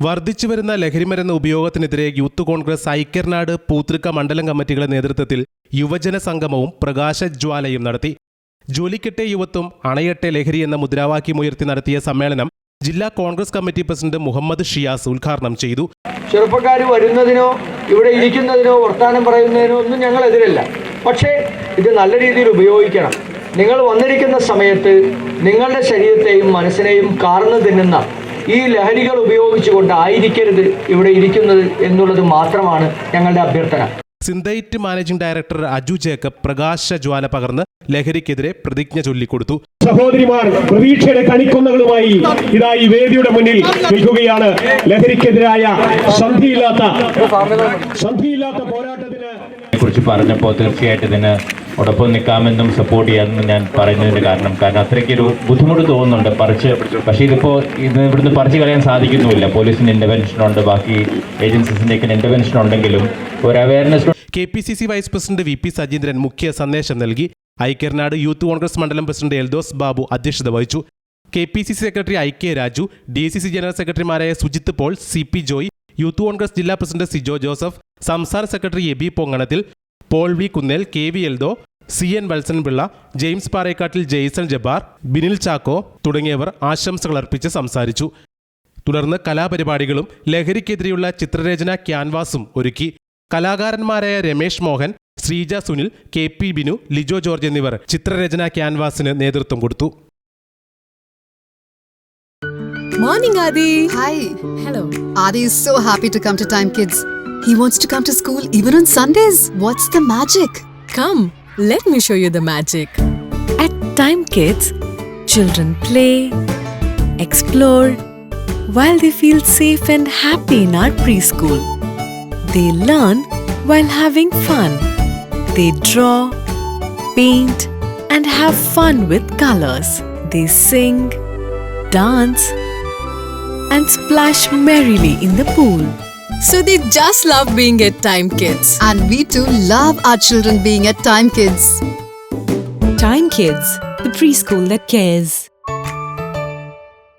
വർദ്ധിച്ചു വരുന്ന ലഹരിമരുന്ന് ഉപയോഗത്തിനെതിരെ യൂത്ത് കോൺഗ്രസ് ഐക്യർനാട് പൂത്തൃക്ക മണ്ഡലം കമ്മിറ്റികളുടെ നേതൃത്വത്തിൽ യുവജന സംഗമവും പ്രകാശജ്വാലയും നടത്തി. ജോലിക്കെട്ടെ യുവത്വം അണയട്ടെ ലഹരി എന്ന മുദ്രാവാക്യമുയർത്തി നടത്തിയ സമ്മേളനം ജില്ലാ Congress committee president Muhammad Shiyas ഉദ്ഘാടനം ചെയ്തു. ചെറുപ്പക്കാർ വരുന്നതിനോ ഇവിടെ ഇരിക്കുന്നതിനോ വർത്തമാനം പറയുന്നതിനോ ഒന്നും ഞങ്ങൾ എതിരല്ല പക്ഷേ ഇത് നല്ല രീതിയിൽ ഉപയോഗിക്കണം. നിങ്ങൾ വന്നിരിക്കുന്ന സമയത്ത് നിങ്ങളുടെ ശരീരത്തെയും മനസ്സിനെയും കാർന്നു തിന്നുന്ന ഈ ലഹരികൾ ഉപയോഗിച്ചുകൊണ്ടായിരിക്കരുത് ഇവിടെ ഇരിക്കുന്നത് എന്നുള്ളത് മാത്രമാണ് ഞങ്ങളുടെ അഭ്യർത്ഥന. Synthite managing director Aju Jacob പ്രകാശ ജ്വാല പകർന്ന് ലഹരിക്കെതിരെ പ്രതിജ്ഞ ചൊല്ലിക്കൊടുത്തു. സഹോദരിമാർ പ്രതീക്ഷയുടെ കണിക്കൊന്നകളുമായി ഇതാ ഈ വേദിയുടെ മുന്നിൽ നിൽക്കുകയാണ്. ലഹരിക്കെതിരായ സന്ധിയില്ലാത്ത സന്ധിയില്ലാത്ത പോരാട്ടത്തിന് കുറിച്ച് പറഞ്ഞപ്പോൾ തീർച്ചയായിട്ടും ഇതിന് ഒടൊപ്പം നിൽക്കാമെന്നും സപ്പോർട്ട് ചെയ്യാമെന്നും ഞാൻ പറയുന്നതിന്റെ കാരണം. കാരണം അത്രയ്ക്കൊരു ബുദ്ധിമുട്ട് തോന്നുന്നുണ്ട് പറിച്ച്. പക്ഷേ ഇതിപ്പോൾ ഇത് ഇവിടുന്ന് പറിച്ച് കളയാൻ സാധിക്കുന്നുമില്ല. പോലീസിന്റെ ഇന്റർവെൻഷനുണ്ട് ബാക്കി ഏജൻസീസിന്റെയൊക്കെ ഇന്റർവെൻഷൻ ഉണ്ടെങ്കിലും ഒരു awareness K P C C vice president V P Sajeendran മുഖ്യ സന്ദേശം നൽകി. ഐക്യർനാട് യൂത്ത് കോൺഗ്രസ് മണ്ഡലം പ്രസിഡന്റ് എൽദോസ് ബാബു അധ്യക്ഷത വഹിച്ചു. K P C C secretary I K Raju D C C general സെക്രട്ടറിമാരായ Sujith Paul C P Joy youth Congress ജില്ലാ president Sijo Joseph സംസ്ഥാന secretary Abi Ponganathil Paul V Kunnel K V Eldho C N Valsan Pillai James Parekattil Jaison Jabar Binil Chacko തുടങ്ങിയവർ ആശംസകൾ അർപ്പിച്ച് സംസാരിച്ചു തുടർന്ന് കലാപരിപാടികളും ലഹരിക്കെതിരെയുള്ള ചിത്രരചന ക്യാൻവാസും ഒരുക്കി കലാകാരന്മാരായ Ramesh Mohan Sreeja Sunil K P Binu Lijo George എന്നിവർ ചിത്രരചന ക്യാൻവാസിന് നേതൃത്വം കൊടുത്തു Morning, Adi. Hi. Hello. Adi is so happy to come to Time Kids. He wants to come to school even on Sundays. What's the magic? Come, let me show you the magic. At Time Kids, children play, explore, while they feel safe and happy in our preschool. They learn while having fun. They draw, paint, and have fun with colors. They sing, dance, and splash merrily in the pool. So they just love being at Time Kids. And we too love our children being at Time Kids. Time Kids, the preschool that cares.